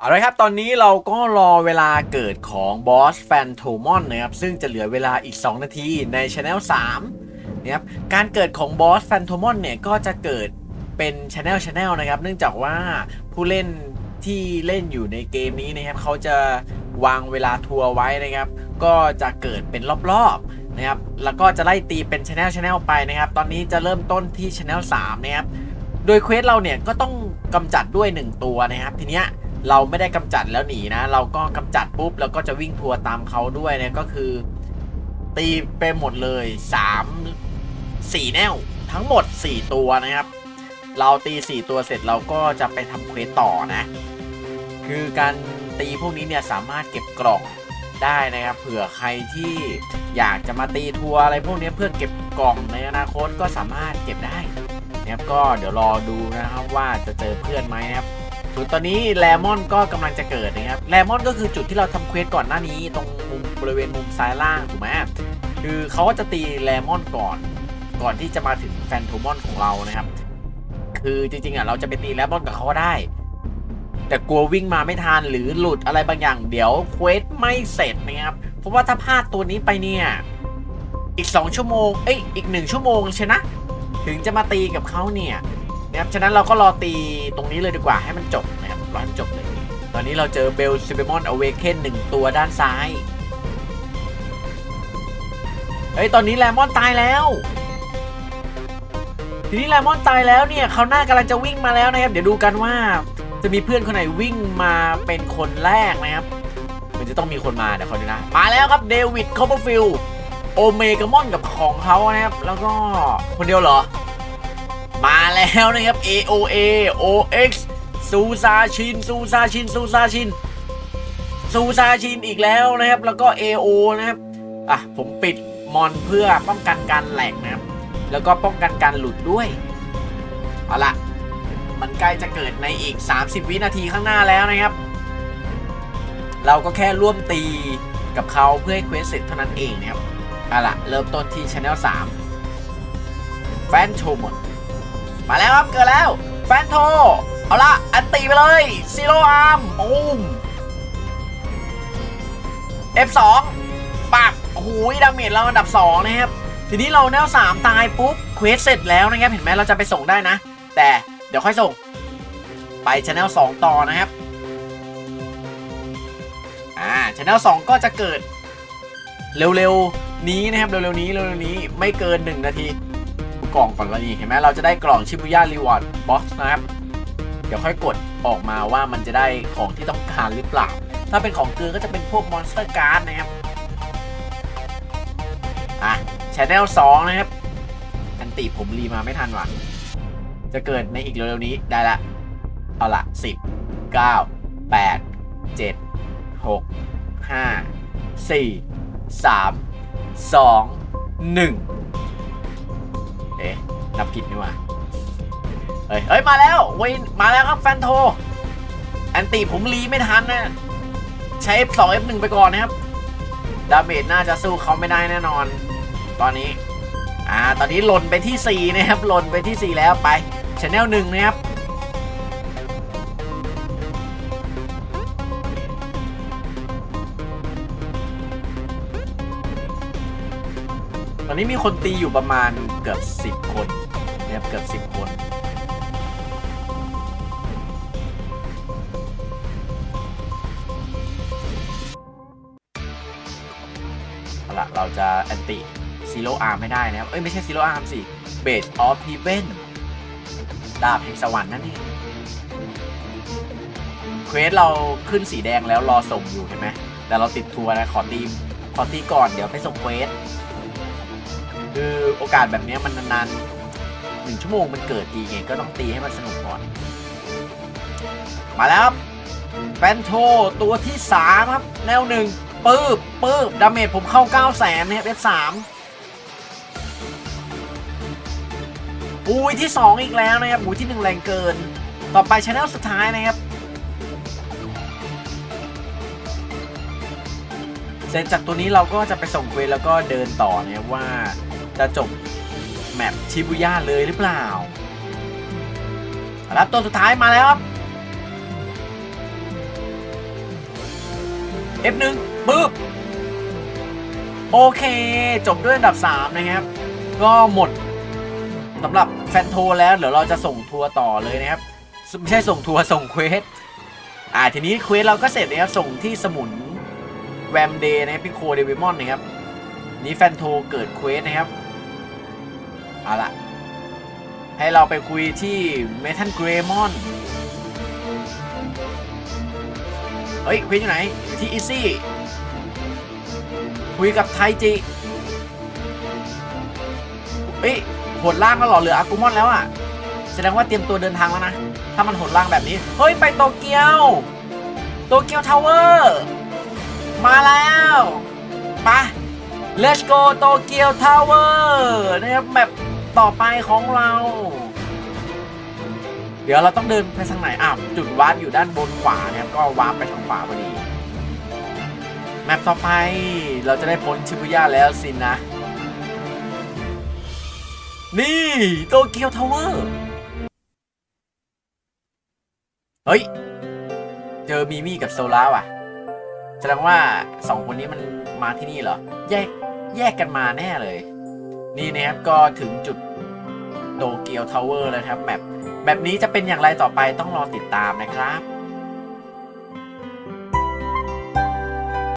เอาละครับ ตอนนี้เราก็รอเวลาเกิดของบอสแฟนโทมอนนะครับ ซึ่งจะเหลือเวลาอีก 2 นาทีในช anel 3นะครับ การเกิดของบอสแฟนโทมอนเนี่ย ก็จะเกิดเป็นช anel channel นะครับ เนื่องจากว่าผู้เล่นที่เล่นอยู่ในเกมนี้นะครับ เขาจะวางเวลาทัวร์ไว้นะครับ ก็จะเกิดเป็นรอบๆนะครับ แล้วก็จะไล่ตีเป็นช anel channel ไปนะครับ ตอนนี้จะเริ่มต้นที่ช anel 3นะครับ โดยเควสเราเนี่ยก็ต้องกำจัดด้วย 1 ตัวนะครับ ทีเนี้ย เราไม่ได้กำจัดแล้วหนีนะ เราก็กำจัดปุ๊บแล้วก็จะวิ่งทัวร์ตามเขาด้วยเนะก็คือ ตีไปหมดเลย3 4แนวทั้งหมด 4 ตัวนะครับ เราตี 4 ตัวเสร็จเราก็จะไปทำเควสต่อนะ คือการตีพวกนี้เนี่ยสามารถเก็บกล่องได้นะครับ เผื่อใครที่อยากจะมาตีทัวร์อะไรพวกนี้เพื่อเก็บกล่องในอนาคตก็สามารถเก็บได้นะครับก็เดี๋ยวรอดูนะครับว่าจะเจอเพื่อนไหมนะครับ ส่วนตอนนี้แลมอนก็กำลังจะเกิดนะครับแลมอนก็คือจุดที่เราทำเควสก่อนหน้านี้ ตรงมุมบริเวณมุมซ้ายล่างถูกไหมคือเขาก็จะตีแลมอนก่อน ก่อนที่จะมาถึงแฟนโทมอนของเรานะครับ คือจริงๆอะเราจะไปตีแลมอนกับเขาได้ แต่กลัววิ่งมาไม่ทันหรือหลุดอะไรบางอย่าง เดี๋ยวเควสไม่เสร็จนะครับเพราะว่าถ้าพลาดตัวนี้ไปเนี่ยอีก 2 ชั่วโมงเอ้ยอีก 1 ชั่วโมงใช่นะ ถึงจะมาตีกับเขาเนี่ย นะครับฉะนั้นเราก็รอตีตรงนี้เลยดีกว่าให้มันจบนะครับรอให้มันจบเลย ตอนนี้เราเจอเบลซิเบมอนอเวเคนหนึ่งตัวด้านซ้ายเฮ้ยตอนนี้แลมอนตายแล้ว ทีนี้แลมอนตายแล้วเนี่ยเขาหน้ากำลังจะวิ่งมาแล้วนะครับ เดี๋ยวดูกันว่าจะมีเพื่อนคนไหนวิ่งมาเป็นคนแรกนะครับ มันจะต้องมีคนมาเดี๋ยวเขาดูนะ มาแล้วครับเดวิดคอปเปอร์ฟิลโอเมกามอนกับของเขานะครับ แล้วก็คนเดียวเหรอ มาแล้วนะครับ AOA OX ซูซาชินซูซาชินซูซาชินซูซาชินอีกแล้วนะครับ แล้วก็ AO นะครับอะผมปิดมอนเพื่อป้องกันการแหลกนะครับ แล้วก็ป้องกันการหลุดด้วย เอาละมันใกล้จะเกิดในอีก 30 วินาทีข้างหน้าแล้วนะครับ เราก็แค่ร่วมตีกับเขาเพื่อให้เควสเสร็จเท่านั้นเองนะครับเอาละเริ่มต้นที่ช anel 3แฟนโชมด มาแล้วครับเกิดแล้ว แฟนโท เอาละอันตีไปเลยซีโรอาร์มปูม F2 ปักโอ้โหดาเมจเราอันดับ 2 นะครับ ทีนี้เราแนว 3 ตายปุ๊บ เควสเสร็จแล้วนะครับ เห็นไหมเราจะไปส่งได้นะ แต่เดี๋ยวค่อยส่ง ไปช anel 2ต่อนะครับ อ่าช anel 2ก็จะเกิด เร็วๆนี้นะครับ เร็วๆนี้เร็วๆนี้ไม่เกิน 1 นาที กล่องก่อนว่านี่เห็นไหมเราจะได้กล่องชิบุย่ารีวอร์ดบ็อกซ์นะครับเดี๋ยวค่อยกดออกมาว่ามันจะได้ของที่ต้องการหรือเปล่า ถ้าเป็นของเกลือก็จะเป็นพวกมอนสเตอร์การ์ดนะครับอะชแนล2นะครับ อันติผมรีมาไม่ทันว่ะ จะเกิดในอีกเร็วๆนี้ได้ละ เอาละ10 9 8 7 6 5 4 3 2 1 เอ๊ะนับผิดนี่ว่าเฮ้ยเฮ้ย มาแล้วเวนมาแล้วครับแฟนโท แอนตี้ผมรีไม่ทันนะ ใช้ F2 F1 ไปก่อนนะครับ ดาเมจน่าจะสู้เขาไม่ได้แน่นอน ตอนนี้ อ่า ตอนนี้หล่นไปที่ 4 นะครับ หล่นไปที่ 4 แล้วไปชแนลหนึ่งนะครับ อนนี้มีคนตีอยู่ประมาณเกือบ10คนนะครับเกือบ10คน เอาละเราจะแอนติซีโร่อาร์ไม่ได้นะครับ เอ้ย ไม่ใช่ซีโร่อาร์มสิเบสออฟพีเวนดาบแห่งสวรรค์นั่นเองเควสเราขึ้นสีแดงแล้วรอส่งอยู่เห็นไหมแต่เราติดทัวร์นะ ขอตีมขอตีก่อนเดี๋ยวไปส่งเควส คือโอกาสแบบนี้มันนานๆหนึ่งชั่วโมงมันเกิดทีไงก็ต้องตีให้มันสนุกก่อน มาแล้วครับแฟนโทตัวที่ 3 ครับ แนวหนึ่งปื๊บปื๊บดาเมจผมเข้า 9 0 0แสนเนะครับ F3 อุ้ยที่ 2 อีกแล้วนะครับอุ้ยที่ 1 แรงเกิน ต่อไปช anel สุดท้ายนะครับ เสร็จจากตัวนี้เราก็จะไปส่งเควสแล้วก็เดินต่อเนะครับว่า จะจบแมปชิบุย่าเลยหรือเปล่าครับตัวสุดท้ายมาแล้วครับ F1 ปึ๊บ โอเค จบด้วยอันดับ 3 นะครับ ก็หมดสำหรับแฟนโทรแล้วเดี๋ยวเราจะส่งทัวร์ต่อเลยนะครับ ไม่ใช่ส่งทัวร์ส่งเควสอ่าทีนี้เควสเราก็เสร็จนะครับ ส่งที่สมุนแวมเดย์นะครับพิโคเดวิมอนนะครับ นี่แฟนโทรเกิดเควสนะครับ เอาละให้เราไปคุยที่เมทัลเกรมอน เฮ้ยควสอยู่ไหน ที่อีซี่ คุยกับไทจิเฮ้ยหดล่างแล้วหรอเหลืออากุมอนแล้วอะแสดงว่าเตรียมตัวเดินทางแล้วนะ ถ้ามันหดล่างแบบนี้ เฮ้ย ไปโตเกียว โตเกียวทาวเวอร์ มาแล้วปะ Let's go โตเกียวทาวเวอร์นะครับแบบ ต่อไปของเรา เดี๋ยวเราต้องเดินไปทางไหนอะจุดวาร์ปอยู่ด้านบนขวาเนะครับก็วาร์ปไปทางขวาพอดี แมปต่อไปเราจะได้พ้นชิบุย่าแล้วสินะ นี่โตเกียวทาวเวอร์เฮ้ย เจอมีมี่กับโซล่าว่ะ แสดงว่าสองคนนี้มันมาที่นี่เหรอ แยกแยกกันมาแน่เลย นี่นะครับก็ถึงจุดโตเกียวทาวเวอร์แล้วครับแมปแบบนี้จะเป็นอย่างไรต่อไปต้องรอติดตามนะครับ